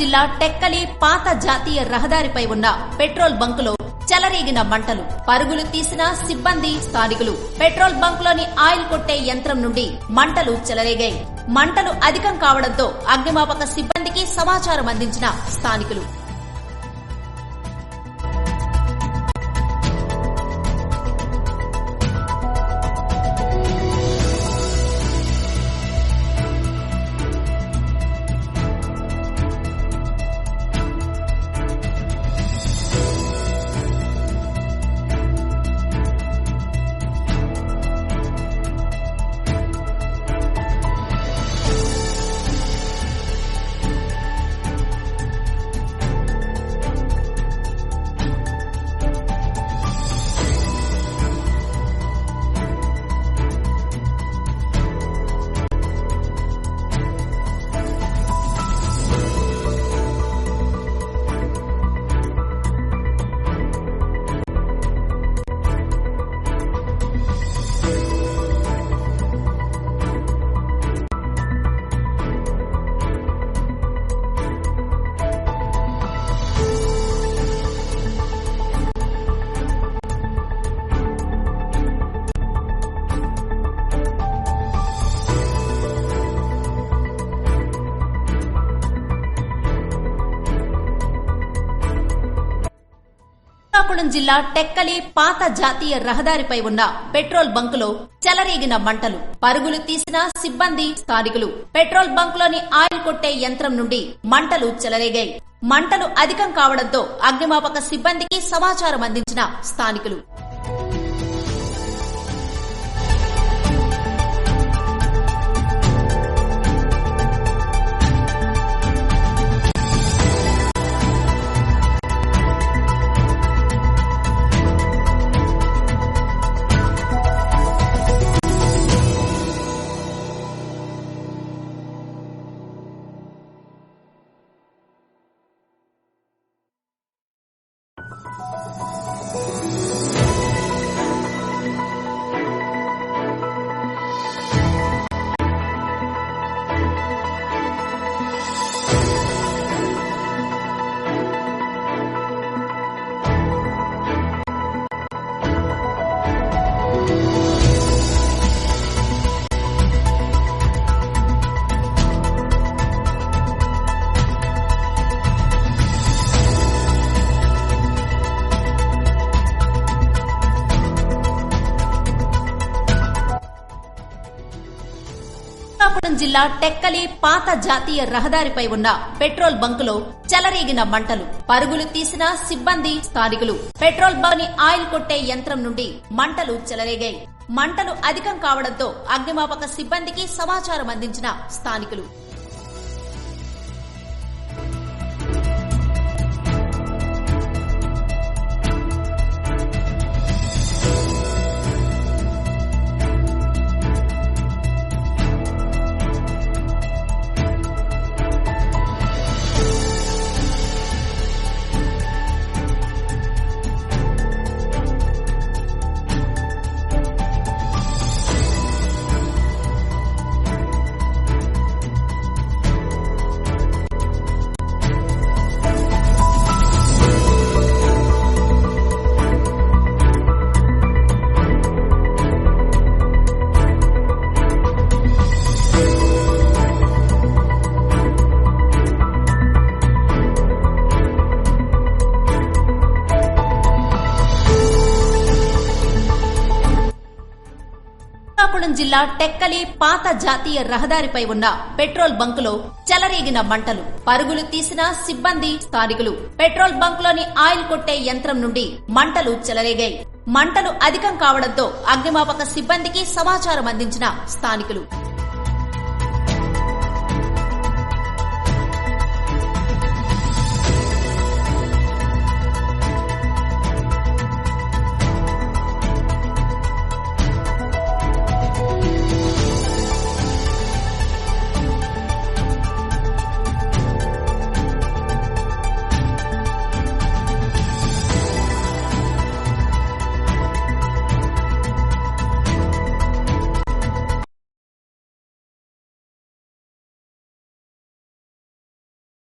జిల్లా టెక్కలి పాత జాతీయ రహదారిపై ఉన్న పెట్రోల్ బంకులో చెలరేగిన మంటలు. పరుగులు తీసిన సిబ్బంది స్థానికులు. పెట్రోల్ బంక్లోని ఆయిల్ కొట్టే యంత్రం నుండి మంటలు చెలరేగాయి. మంటలు అధికం కావడంతో అగ్నిమాపక సిబ్బందికి సమాచారం అందించిన స్థానికులు. శ్రీకాకుళం జిల్లా టెక్కలి పాత జాతీయ రహదారిపై ఉన్న పెట్రోల్ బంకులో చెలరేగిన మంటలు. పరుగులు తీసిన సిబ్బంది స్థానికులు. పెట్రోల్ బంకులోని ఆయిల్ కొట్టే యంత్రం నుండి మంటలు చెలరేగాయి. మంటలు అధికం కావడంతో అగ్నిమాపక సిబ్బందికి సమాచారం అందించిన స్థానికులు. శ్రీకాకుళం జిల్లా టెక్కలి పాత జాతీయ రహదారిపై ఉన్న పెట్రోల్ బంకులో చెలరేగిన మంటలు. పరుగులు తీసిన సిబ్బంది స్థానికులు. పెట్రోల్ బంక్ని ఆయిల్ కొట్టే యంత్రం నుండి మంటలు చెలరేగాయి. మంటలు అధికం కావడంతో అగ్నిమాపక సిబ్బందికి సమాచారం అందించిన స్థానికులు. జిల్లా టెక్కలి పాత జాతీయ రహదారిపై ఉన్న పెట్రోల్ బంకులో చెలరేగిన మంటలు. పరుగులు తీసిన సిబ్బంది స్థానికులు. పెట్రోల్ బంకులోని ఆయిల్ కొట్టే యంత్రం నుండి మంటలు చెలరేగాయి. మంటలు అధికం కావడంతో అగ్నిమాపక సిబ్బందికి సమాచారం అందించిన స్థానికులు.